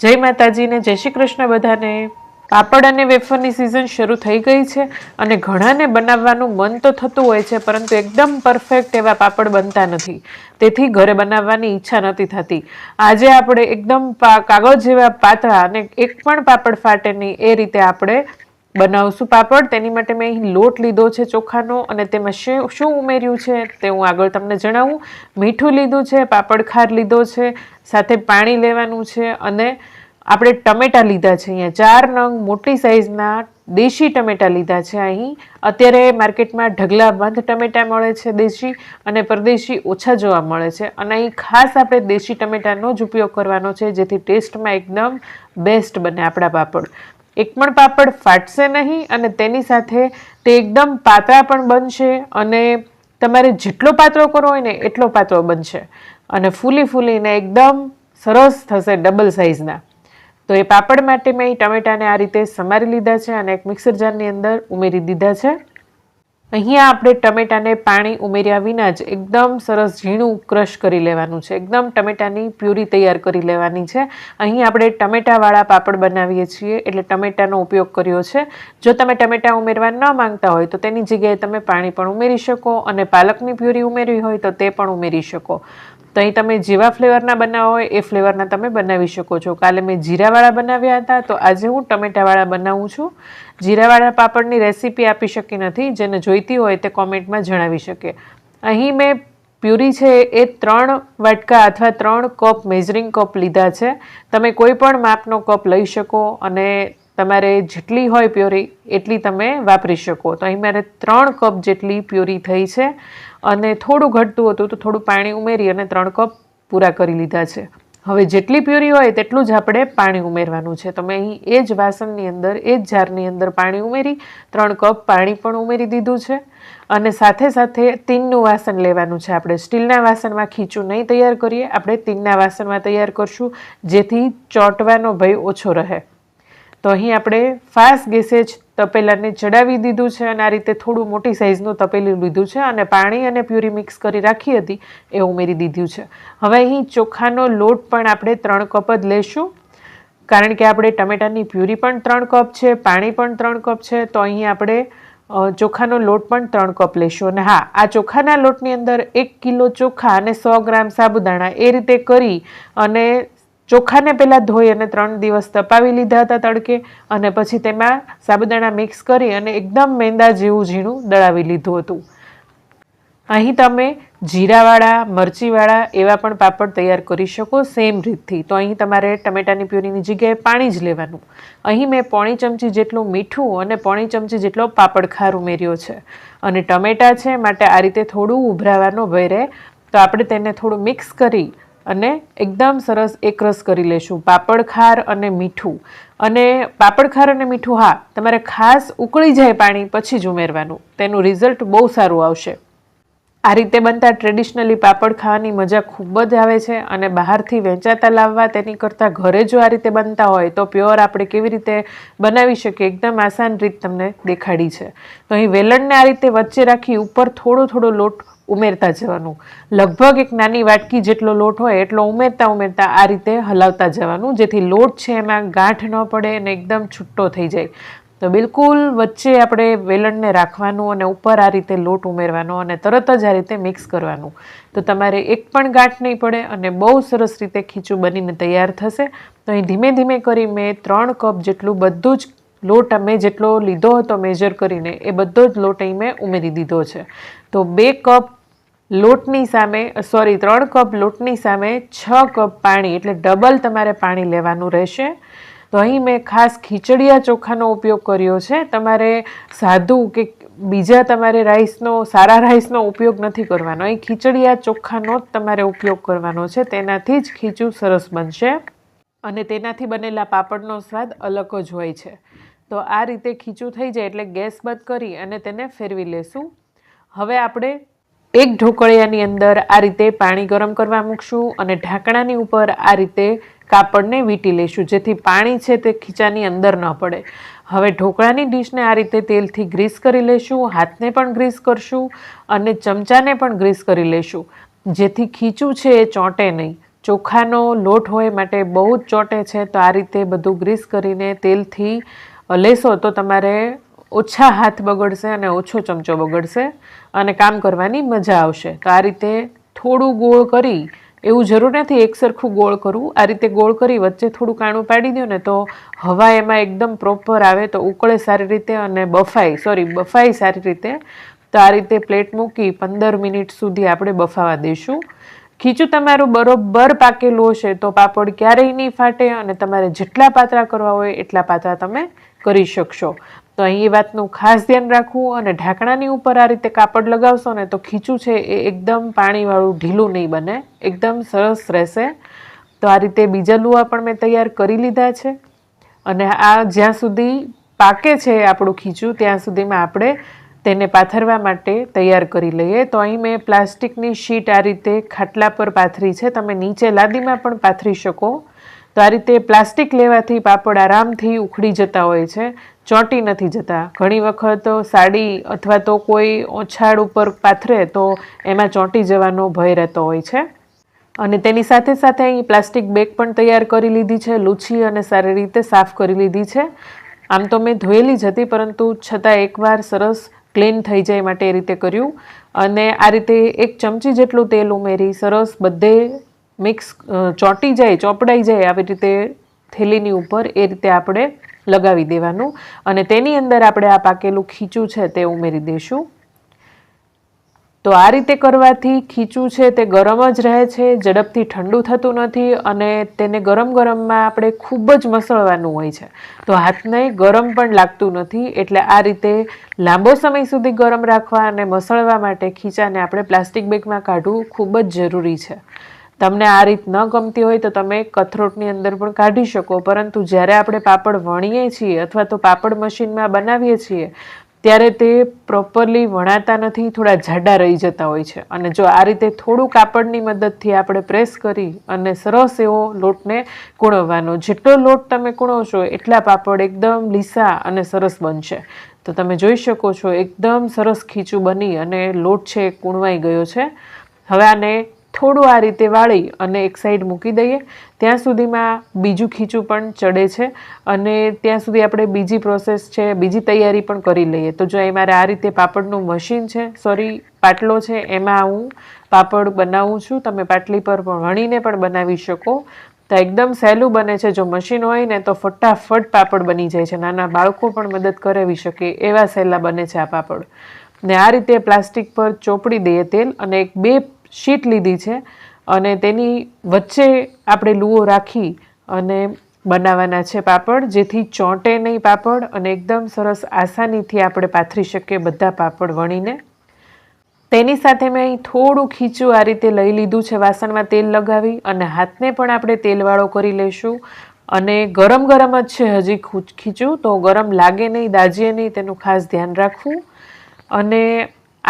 જય માતાજીને, જય શ્રી કૃષ્ણ બધાને. પાપડ અને વેફરની સિઝન શરૂ થઈ ગઈ છે અને ઘણાને બનાવવાનું મન તો થતું હોય છે, પરંતુ એકદમ પરફેક્ટ એવા પાપડ બનતા નથી. તેથી ઘરે બનાવવાની ઈચ્છા નથી થતી. આજે આપણે એકદમ કાગળ જેવા પાતળા અને એક પણ પાપડ ફાટે નહીં એ રીતે આપણે બનાવશું પાપડ, તેની માટે મેં અહીં લોટ લીધો છે ચોખાનો અને તેમાં શું ઉમેર્યું છે તે હું આગળ તમને જણાવું. મીઠું લીધું છે, પાપડ ખાર લીધો છે, સાથે પાણી લેવાનું છે અને આપણે ટમેટા લીધા છે અહીંયા. ચાર નંગ મોટી સાઇઝના દેશી ટમેટા લીધા છે અહીં. અત્યારે માર્કેટમાં ઢગલા બંધ ટમેટા મળે છે દેશી અને પરદેશી ઓછા જોવા મળે છે. અને અહીં ખાસ આપણે દેશી ટમેટાનો જ ઉપયોગ કરવાનો છે, જેથી ટેસ્ટમાં એકદમ બેસ્ટ બને આપણા પાપડ. એક પણ પાપડ ફાટશે નહીં અને તેની સાથે તે એકદમ પાતળા પણ બનશે અને તમારે જેટલો પાતળો કરવો હોય ને એટલો પાતળો બનશે. અને ફૂલી ફૂલીને એકદમ સરસ થશે ડબલ સાઇઝના. તો એ પાપડ માટે મેં ટમેટાને આ રીતે સમારી લીધા છે અને એક મિક્સર જારની અંદર ઉમેરી દીધા છે. અહીંયા આપણે ટમેટાને પાણી ઉમેર્યા વિના જ એકદમ સરસ ઝીણું ક્રશ કરી લેવાનું છે. એકદમ ટમેટાની પ્યુરી તૈયાર કરી લેવાની છે. અહીં આપણે ટમેટાવાળા પાપડ બનાવીએ છીએ, એટલે ટમેટાનો ઉપયોગ કર્યો છે. જો તમે ટમેટા ઉમેરવા ન માંગતા હોય, તો તેની જગ્યાએ તમે પાણી પણ ઉમેરી શકો અને પાલકની પ્યુરી ઉમેરવી હોય તો તે પણ ઉમેરી શકો. તો અહીં તમે જેવા ફ્લેવરના બનાવવા હોય એ ફ્લેવરના તમે બનાવી શકો છો. કાલે મેં જીરાવાળા બનાવ્યા હતા, તો આજે હું ટમેટાવાળા બનાવું છું. જીરાવાળા પાપડની રેસીપી આપી શકી નથી, જેને જોઈતી હોય તે કોમેન્ટમાં જણાવી શકે. અહીં મેં પ્યુરી છે એ ત્રણ વાટકા અથવા ત્રણ કપ મેઝરિંગ કપ લીધા છે. તમે કોઈ પણ માપનો કપ લઈ શકો અને તમારે જેટલી હોય પ્યોરી એટલી તમે વાપરી શકો. તો અહીં મારે ત્રણ કપ જેટલી પ્યોરી થઈ છે. અને થોડું ઘટતું હતું તો થોડું પાણી ઉમેરી અને ત્રણ કપ પૂરા કરી લીધા છે. હવે જેટલી પ્યુરી હોય તેટલું જ આપણે પાણી ઉમેરવાનું છે. તમે અહીં એ જ વાસણની અંદર, એ જ જારની અંદર પાણી ઉમેરી, ત્રણ કપ પાણી પણ ઉમેરી દીધું છે. અને સાથે સાથે તીનનું વાસણ લેવાનું છે આપણે. સ્ટીલના વાસણમાં ખીચું નહીં તૈયાર કરીએ, આપણે તીનના વાસણમાં તૈયાર કરશું, જેથી ચોંટવાનો ભય ઓછો રહે. તો અહીં આપણે ફાસ્ટ ગેસે જ તપેલાને ચડાવી દીધું છે અને આ રીતે થોડું મોટી સાઇઝનું તપેલું લીધું છે અને પાણી અને પ્યુરી મિક્સ કરી રાખી હતી એ ઉમેરી દીધું છે. હવે અહીં ચોખાનો લોટ પણ આપણે ત્રણ કપ જ લેશું. કારણ કે આપણે ટમેટાની પ્યુરી પણ ત્રણ કપ છે, પાણી પણ ત્રણ કપ છે, તો અહીં આપણે ચોખાનો લોટ પણ ત્રણ કપ લેશું. અને હા, આ ચોખાના લોટની અંદર એક કિલો ચોખા અને સો ગ્રામ સાબુદાણા એ રીતે કરી અને ચોખાને પહેલાં ધોઈ અને ત્રણ દિવસ તપાવી લીધા હતા તડકે અને પછી તેમાં સાબુદાણા મિક્સ કરી અને એકદમ મેંદા જેવું ઝીણું દળાવી લીધું હતું. અહીં તમે જીરાવાળા, મરચીવાળા એવા પણ પાપડ તૈયાર કરી શકો સેમ રીતથી. તો અહીં તમારે ટમેટાની પ્યુરીની જગ્યાએ પાણી જ લેવાનું. અહીં મેં પોણી ચમચી જેટલું મીઠું અને પોણી ચમચી જેટલો પાપડ ખાર ઉમેર્યો છે. અને ટમેટા છે, માટે આ રીતે થોડું ઉભરાવાનો ભય રહે. તો આપણે તેને થોડું મિક્સ કરી અને એકદમ સરસ એકરસ કરી લેશું. પાપડ ખાર અને મીઠું. અને પાપડ ખાર અને મીઠું, હા, તમારે ખાસ ઉકળી જાય પાણી પછી જ ઉમેરવાનું. તેનું રિઝલ્ટ બહુ સારું આવશે. આ રીતે બનતા ટ્રેડિશનલી પાપડ ખાવાની મજા ખૂબ જ આવે છે અને બહારથી વેચાતા લાવવા તેની કરતાં ઘરે જો આ રીતે બનતા હોય તો પ્યોર આપણે કેવી રીતે બનાવી શકીએ? એકદમ આસાન રીત તમને દેખાડી છે. તો અહીં વેલણને આ રીતે વચ્ચે રાખી ઉપર થોડો થોડો લોટ ઉમેરતા જવાનું. લગભગ એક નાની વાટકી જેટલો લોટ હોય, એટલો ઉમેરતા ઉમેરતા આ રીતે હલાવતા જવાનું, જેથી લોટ છે એમાં ગાંઠ ન પડે અને એકદમ છૂટ્ટો થઈ જાય. તો બિલકુલ વચ્ચે આપણે વેલણને રાખવાનું અને ઉપર આ રીતે લોટ ઉમેરવાનો અને તરત જ આ રીતે મિક્સ કરવાનું. તો તમારે એક પણ ગાંઠ નહીં પડે અને બહુ સરસ રીતે ખીચું બનીને તૈયાર થશે. તો અહીં ધીમે ધીમે કરી મેં ત્રણ કપ જેટલું બધું જ લોટ મેં જેટલો લીધો હતો મેજર કરીને, એ બધો જ લોટ અહીં મેં ઉમેરી દીધો છે. તો બે કપ લોટની સામે સોરી ત્રણ કપ લોટની સામે છ કપ પાણી, એટલે ડબલ તમારે પાણી લેવાનું રહેશે. તો અહીં મેં ખાસ ખીચડિયા ચોખાનો ઉપયોગ કર્યો છે. તમારે સાદું કે બીજા તમારે રાઈસનો સારા રાઈસનો ઉપયોગ નથી કરવાનો. અહીં ખીચડિયા ચોખાનો જ તમારે ઉપયોગ કરવાનો છે. તેનાથી જ ખીચું સરસ બનશે. અને તેનાથી બનેલા પાપડનો સ્વાદ અલગ જ હોય છે. તો આ રીતે ખીચું થઈ જાય એટલે ગેસ બંધ કરી અને તેને ફેરવી લેશું. હવે આપણે એક ઢોકળિયાની અંદર આ રીતે પાણી ગરમ કરવા મૂકશું અને ઢાંકણાની ઉપર આ રીતે કાપડને વીંટી લેશું જેથી પાણી છે તે ખીચાની અંદર ન પડે. હવે ઢોકળાની ડીશને આ રીતે તેલથી ગ્રીસ કરી લેશું હાથને પણ ગ્રીસ કરશું અને ચમચાને પણ ગ્રીસ કરી લેશું જેથી ખીચું છે એ ચોંટે નહીં. ચોખાનો લોટ હોય માટે બહુ જ ચોંટે છે, તો આ રીતે બધું ગ્રીસ કરીને તેલથી લેશો તો તમારે ઓછા હાથ બગડશે અને ઓછો ચમચો બગડશે અને કામ કરવાની મજા આવશે. તો આ રીતે થોડું ગોળ કરી, એવું જરૂર નથી એક સરખું ગોળ કરવું, આ રીતે ગોળ કરી વચ્ચે થોડું કાણું પાડી દો ને તો હવા એમાં એકદમ પ્રોપર આવે, તો ઉકળે સારી રીતે અને બફાય સોરી બફાય સારી રીતે. તો આ રીતે પ્લેટ મૂકી પંદર મિનિટ સુધી આપણે બફાવા દઈશું ખીચું તમારું બરોબર પાકેલું હશે, તો પાપડ ક્યારેય નહીં ફાટે અને તમારે જેટલા પાતળા કરવા હોય એટલા પાતળા તમે કરી શકશો. તો અહીં એ વાતનું ખાસ ધ્યાન રાખવું અને ઢાંકણાની ઉપર આ રીતે કાપડ લગાવશો ને તો ખીચું છે એ એકદમ પાણીવાળું ઢીલું નહીં બને, એકદમ સરસ રહેશે. તો આ રીતે બીજા લુઆ પણ મેં તૈયાર કરી લીધા છે અને આ જ્યાં સુધી પાકે છે આપણું ખીચું, ત્યાં સુધીમાં આપણે તેને પાથરવા માટે તૈયાર કરી લઈએ. તો અહીં મેં પ્લાસ્ટિકની શીટ આ રીતે ખાટલા પર પાથરી છે, તમે નીચે લાદીમાં પણ પાથરી શકો. તો આ રીતે પ્લાસ્ટિક લેવાથી પાપડ આરામથી ઉખડી જતા હોય છે. ચોંટી નથી જતા. ઘણી વખત સાડી અથવા તો કોઈ ઓછાડ ઉપર પાથરે તો એમાં ચોંટી જવાનો ભય રહેતો હોય છે. અને તેની સાથે સાથે અહીં પ્લાસ્ટિક બેગ પણ તૈયાર કરી લીધી છે, લૂછી અને સારી રીતે સાફ કરી લીધી છે. આમ તો મેં ધોયેલી જ હતી, પરંતુ છતાં એકવાર સરસ ક્લીન થઈ જાય માટે એ રીતે કર્યું. અને આ રીતે એક ચમચી જેટલું તેલ ઉમેરી સરસ બધે મિક્સ ચોંટી જાય, ચોપડાઈ જાય, આવી રીતે થેલીની ઉપર એ રીતે આપણે લગાવી દેવાનું. અને તેની અંદર આપણે આ પાકેલું ખીચું છે તે ઉમેરી દઈશું તો આ રીતે કરવાથી ખીચું છે તે ગરમ જ રહે છે, ઝડપથી ઠંડુ થતું નથી અને તેને ગરમ ગરમમાં આપણે ખૂબ જ મસળવાનું હોય છે. તો હાથને ગરમ પણ લાગતું નથી, એટલે આ રીતે લાંબો સમય સુધી ગરમ રાખવા અને મસળવા માટે ખીચાને આપણે પ્લાસ્ટિક બેગમાં કાઢવું ખૂબ જ જરૂરી છે. તમને આ રીત ન ગમતી હોય તો તમે કથરોટની અંદર પણ કાઢી શકો. પરંતુ જ્યારે આપણે પાપડ વણીએ છીએ અથવા તો પાપડ મશીનમાં બનાવીએ છીએ, ત્યારે તે પ્રોપરલી વણાતા નથી, થોડા જાડા રહી જતા હોય છે. અને જો આ રીતે થોડું કાપડની મદદથી આપણે પ્રેસ કરી અને સરસ એવો લોટને કૂણવવાનો. જેટલો લોટ તમે કૂણવશો, એટલા પાપડ એકદમ લીસા અને સરસ બનશે. તો તમે જોઈ શકો છો, એકદમ સરસ ખીચું બની અને લોટ છે કૂણવાઈ ગયો છે. હવે આને થોડું આ રીતે વાળી અને એક સાઈડ મૂકી દઈએ. ત્યાં સુધીમાં બીજું ખીચું પણ ચડે છે અને ત્યાં સુધી આપણે બીજી પ્રોસેસ છે, બીજી તૈયારી પણ કરી લઈએ. તો જો એ મારે આ રીતે પાપડનું મશીન છે સોરી પાટલો છે, એમાં હું પાપડ બનાવું છું. તમે પાટલી પર પણ વણીને પણ બનાવી શકો. તો એકદમ સહેલું બને છે. જો મશીન હોય ને તો ફટાફટ પાપડ બની જાય છે. નાના બાળકો પણ મદદ કરાવી શકે એવા સહેલા બને છે આ પાપડ. ને આ રીતે પ્લાસ્ટિક પર ચોપડી દઈએ તેલ અને એક બે શીટ લીધી છે અને તેની વચ્ચે આપણે લૂઓ રાખી અને બનાવવાના છે પાપડ, જેથી ચોંટે નહીં પાપડ અને એકદમ સરસ આસાનીથી આપણે પાથરી શકીએ બધા પાપડ વણીને. તેની સાથે મેં અહીં થોડું ખીચું આ રીતે લઈ લીધું છે. વાસણમાં તેલ લગાવી અને હાથને પણ આપણે તેલવાળો કરી લઈશું. અને ગરમ ગરમ જ છે હજી ખીચું, તો ગરમ લાગે નહીં, દાજીએ નહીં, તેનું ખાસ ધ્યાન રાખવું. અને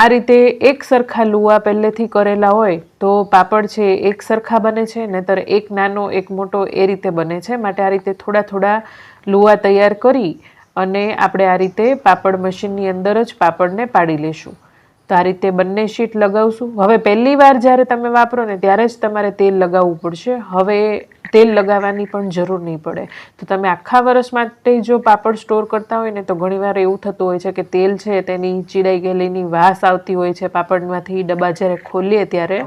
આ રીતે એક સરખા લુવા પહેલેથી કરેલા હોય તો પાપડ છે એક સરખા બને છે, નહીતર એક નાનો, એક મોટો એ રીતે બને છે. માટે આ રીતે થોડા થોડા લુવા તૈયાર કરી અને આપણે આ રીતે પાપડ મશીનની અંદર જ પાપડને પાડી લેશું. તો આ રીતે બંને શીટ લગાવશું. હવે પહેલી વાર જ્યારે તમે વાપરો ને ત્યારે જ તમારે તેલ લગાવવું પડશે. હવે તેલ લગાવવાની પણ જરૂર નહીં પડે. તો તમે આખા વર્ષ માટે જો પાપડ સ્ટોર કરતા હોય ને, તો ઘણીવાર એવું થતું હોય છે કે તેલ છે તેની ચીડાઈ ગયેલીની વાસ આવતી હોય છે, પાપડમાંથી ડબ્બા જ્યારે ખોલીએ ત્યારે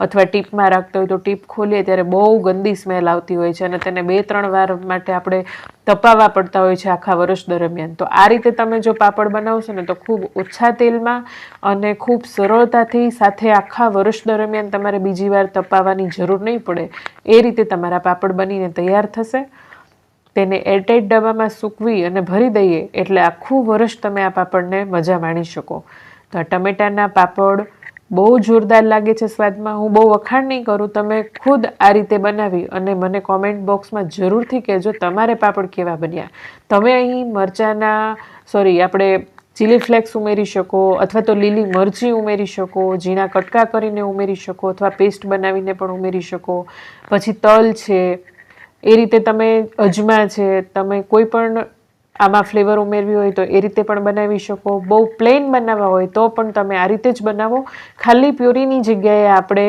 અથવા ટીપમાં રાખતા હોય તો ટીપ ખોલીએ ત્યારે બહુ ગંદી સ્મેલ આવતી હોય છે અને તેને બે ત્રણ વાર માટે આપણે તપાવવા પડતા હોય છે આખા વર્ષ દરમિયાન. તો આ રીતે તમે જો પાપડ બનાવશો ને, તો ખૂબ ઓછા તેલમાં અને ખૂબ સરળતાથી સાથે આખા વર્ષ દરમિયાન તમારે બીજી વાર તપાવવાની જરૂર નહીં પડે. એ રીતે તમારા પાપડ બનીને તૈયાર થશે, તેને એરટાઈટ ડબ્બામાં સૂકવી અને ભરી દઈએ એટલે આખું વર્ષ તમે આ પાપડને મજા માણી શકો. તો આ ટમેટાના પાપડ બહુ જોરદાર લાગે છે સ્વાદમાં. હું બહુ વખાણ નહીં કરું, તમે ખુદ આ રીતે બનાવી અને મને કોમેન્ટ બોક્સમાં જરૂરથી કહેજો તમારે પાપડ કેવા બન્યા. તમે અહીં મરચાંના સોરી આપણે ચીલી ફ્લેક્સ ઉમેરી શકો, અથવા તો લીલી મરચી ઉમેરી શકો, ઝીણા કટકા કરીને ઉમેરી શકો, અથવા પેસ્ટ બનાવીને પણ ઉમેરી શકો. પછી તલ છે, એ રીતે તમે અજમા છે, તમે કોઈ પણ આમાં ફ્લેવર ઉમેરવી હોય તો એ રીતે પણ બનાવી શકો. બહુ પ્લેન બનાવવા હોય તો પણ તમે આ રીતે જ બનાવો. ખાલી પ્યોરીની જગ્યાએ આપણે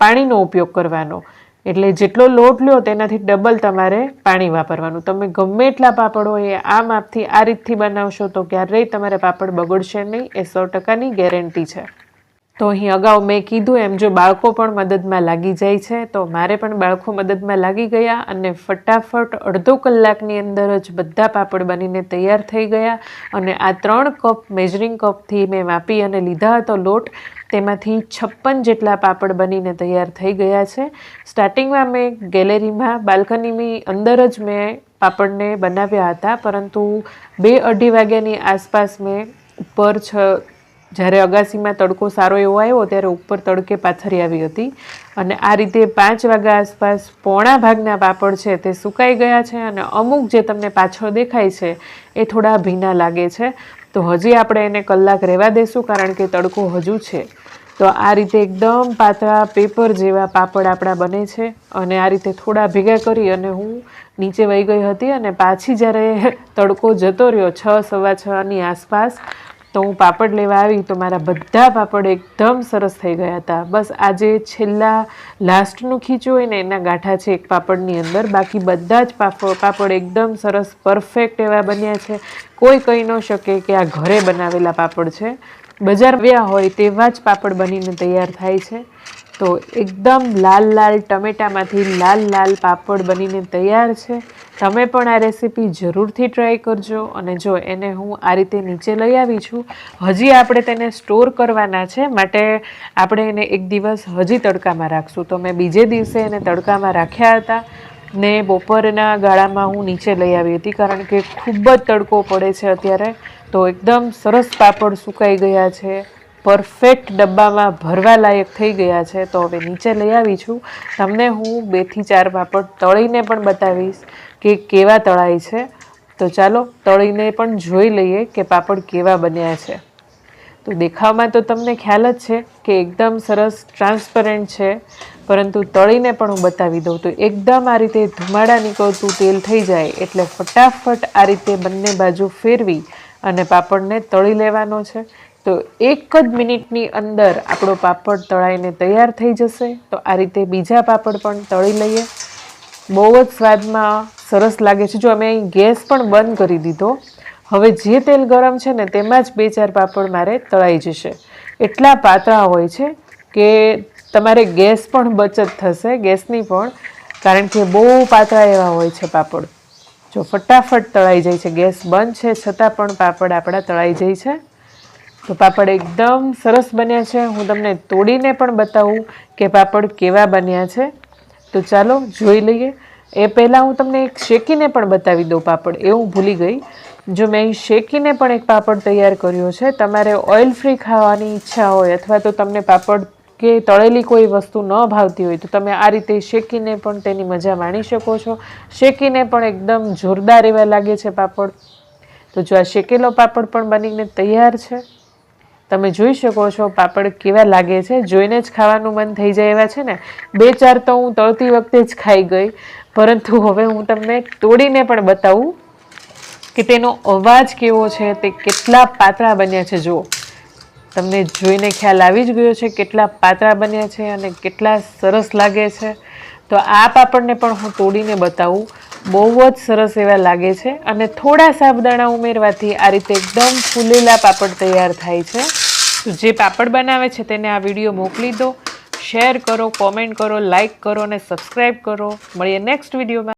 પાણીનો ઉપયોગ કરવાનો. એટલે જેટલો લોટ લ્યો તેનાથી ડબલ તમારે પાણી વાપરવાનું. તમે ગમે એટલા પાપડ હોય આ માપથી, આ રીતથી બનાવશો તો ક્યારેય તમારે પાપડ બગડશે નહીં. એ સો ટકાની ગેરંટી છે. તો અહીં અગાઉ મેં કીધું એમ, જો બાળકો પણ મદદમાં લાગી જાય છે, તો મારે પણ બાળકો મદદમાં લાગી ગયા અને ફટાફટ અડધો કલાકની અંદર જ બધા પાપડ બનીને તૈયાર થઈ ગયા. અને આ ત્રણ કપ મેજરિંગ કપથી મેં માપી અને લીધા હતો લોટ. તેમાંથી છપ્પન જેટલા પાપડ બનીને તૈયાર થઈ ગયા છે. સ્ટાર્ટિંગમાં મેં ગેલેરીમાં, બાલ્કનીની અંદર જ મેં પાપડને બનાવ્યા હતા, પરંતુ બે અઢી વાગ્યાની આસપાસ મેં ઉપર છ, જ્યારે અગાસીમાં તડકો સારો એવો આવ્યો, ત્યારે ઉપર તડકે પાથરી આવી હતી. અને આ રીતે પાંચ વાગ્યા આસપાસ પોણા ભાગના પાપડ છે તે સુકાઈ ગયા છે અને અમુક જે તમને પાછળ દેખાય છે, એ થોડા ભીના લાગે છે. તો હજી આપણે એને કલાક રહેવા દેશું કારણ કે તડકો હજુ છે. તો આ રીતે એકદમ પાતળા પેપર જેવા પાપડ આપણા બને છે અને આ રીતે થોડા ભેગા કરી અને હું નીચે વહી ગઈ હતી અને પાછી જ્યારે તડકો જતો રહ્યો છ, સવા છની આસપાસ તો હું પાપડ લેવા આવી તો મારા બધા પાપડ એકદમ સરસ થઈ ગયા હતા. બસ આજે છેલ્લા લાસ્ટનું ખીચું હોય ને એના ગાંઠા છે એક પાપડની અંદર. બાકી બધા જ પાપડ પાપડ એકદમ સરસ પરફેક્ટ એવા બન્યા છે. કોઈ કહી ન શકે કે આ ઘરે બનાવેલા પાપડ છે. બજાર વ્યા હોય તેવા જ પાપડ બનીને તૈયાર થાય છે. તો એકદમ લાલ લાલ ટમેટામાંથી લાલ લાલ પાપડ બનીને તૈયાર છે. તમે પણ આ રેસીપી જરૂરથી ટ્રાય કરજો અને જો એને હું આ રીતે નીચે લઈ આવી છું, હજી આપણે તેને સ્ટોર કરવાના છે, માટે આપણે એને એક દિવસ હજી તડકામાં રાખશું. તો મેં બીજે દિવસે એને તડકામાં રાખ્યા હતા ને બપોરના ગાળામાં હું નીચે લઈ આવી હતી, કારણ કે ખૂબ જ તડકો પડે છે અત્યારે. તો એકદમ સરસ પાપડ સુકાઈ ગયા છે. પરફેક્ટ ડબ્બામાં ભરવા લાયક થઈ ગયા છે, તો હવે નીચે લઈ આવી છું. તમને હું બેથી ચાર પાપડ તળીને પણ બતાવીશ કે કેવા તળાય છે. તો ચાલો તળીને પણ જોઈ લઈએ કે પાપડ કેવા બન્યા છે. તો દેખાવમાં તો તમને ખ્યાલ જ છે કે એકદમ સરસ ટ્રાન્સપરન્ટ છે, પરંતુ તળીને પણ હું બતાવી દઉં તો એકદમ આ રીતે ધુમાડા નીકળતું તેલ થઈ જાય, એટલે ફટાફટ આ રીતે બંને બાજુ ફેરવી અને પાપડને તળી લેવાનો છે. તો એક જ મિનિટની અંદર આપણો પાપડ તળાઈને તૈયાર થઈ જશે. તો આ રીતે બીજા પાપડ પણ તળી લઈએ. બહુ જ સ્વાદમાં સરસ લાગે છે. જો અમે અહીં ગેસ પણ બંધ કરી દીધો, હવે જે તેલ ગરમ છે ને તેમાં જ બે ચાર પાપડ મારે તળાઈ જશે. એટલા પાતળા હોય છે કે તમારે ગેસ પણ બચત થશે, ગેસની પણ, કારણ કે બહુ પાતળા એવા હોય છે પાપડ. જો ફટાફટ તળાઈ જાય છે, ગેસ બંધ છે, છતાં પણ પાપડ આપણા તળાઈ જાય છે. તો પાપડ એકદમ સરસ બન્યા છે. હું તમને તોડીને પણ બતાવું કે પાપડ કેવા બન્યા છે. તો ચાલો જોઈ લઈએ. એ પહેલાં હું તમને એક શેકીને પણ બતાવી દઉં પાપડ. એ હું ભૂલી ગઈ. જો મેં અહીં શેકીને પણ એક પાપડ તૈયાર કર્યો છે, તમારે ઓઇલ ફ્રી ખાવાની ઈચ્છા હોય અથવા તો તમને પાપડ કે તળેલી કોઈ વસ્તુ ન ભાવતી હોય તો તમે આ રીતે શેકીને પણ તેની મજા માણી શકો છો. શેકીને પણ એકદમ જોરદાર એવા લાગે છે પાપડ. તો જો આ શેકેલો પાપડ પણ બનીને તૈયાર છે. તમે જોઈ શકો છો પાપડ કેવા લાગે છે. જોઈને જ ખાવાનું મન થઈ જાય એવા છે ને, બે ચાર તો હું તળતી વખતે જ ખાઈ ગઈ. પરંતુ હવે હું તમને તોડીને પણ બતાવું કે તેનો અવાજ કેવો છે, તે કેટલા પાતળા બન્યા છે. જુઓ, તમને જોઈને ખ્યાલ આવી જ ગયો છે કેટલા પાતળા બન્યા છે અને કેટલા સરસ લાગે છે. તો આ પાપડને પણ હું તોડીને બતાવું. બહુ જ સરસ એવા લાગે છે અને થોડા સાબદાણા ઉમેરવાથી આ રીતે એકદમ ફૂલેલા પાપડ તૈયાર થાય છે. તો જે પાપડ બનાવે છે તેને આ વીડિયો મોકલી દો. શેર કરો, કોમેન્ટ કરો, લાઈક કરો અને સબસ્ક્રાઈબ કરો. મળીએ નેક્સ્ટ વિડીયોમાં.